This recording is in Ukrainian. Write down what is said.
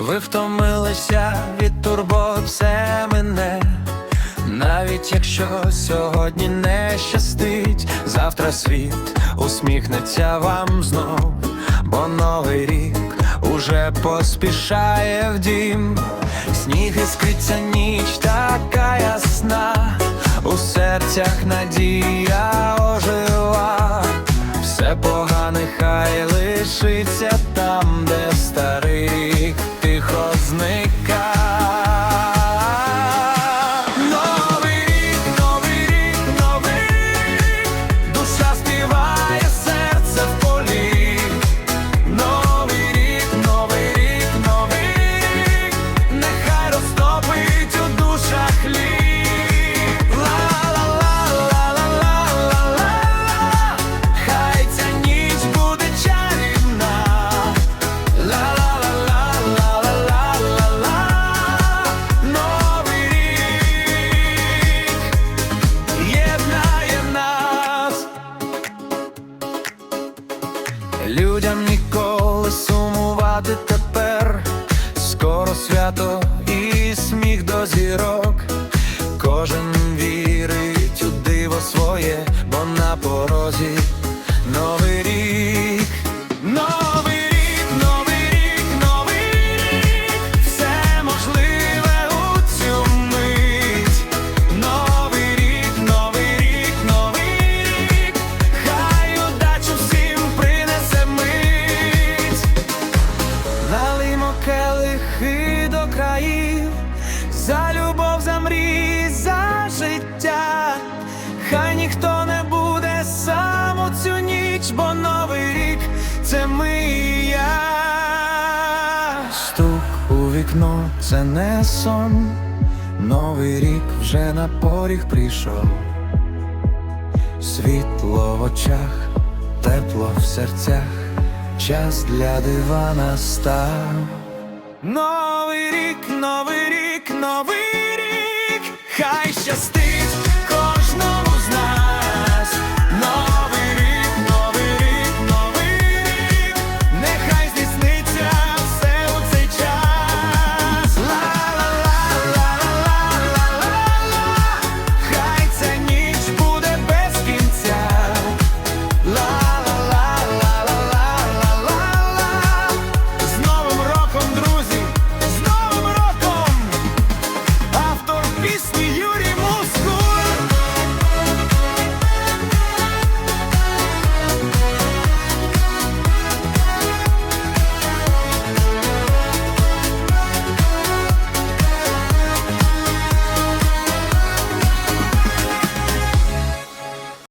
Ви втомилися від турбот, все мене. Навіть якщо сьогодні не щастить, завтра світ усміхнеться вам знов, бо новий рік уже поспішає в дім, сніг іскриться ніч така ясна, у серцях надія ожила, все погане хай лишиться там, де старий сумувати тепер, скоро свято і сміх до зірок. Кожен келихи до країв, за любов, за мрії, за життя. Хай ніхто не буде сам у цю ніч, бо новий рік це ми і я. Стук у вікно це не сон. Новий рік вже на поріг прийшов. Світло в очах, тепло в серцях, час для дива настав. Новий рік, новий рік, новий рік, хай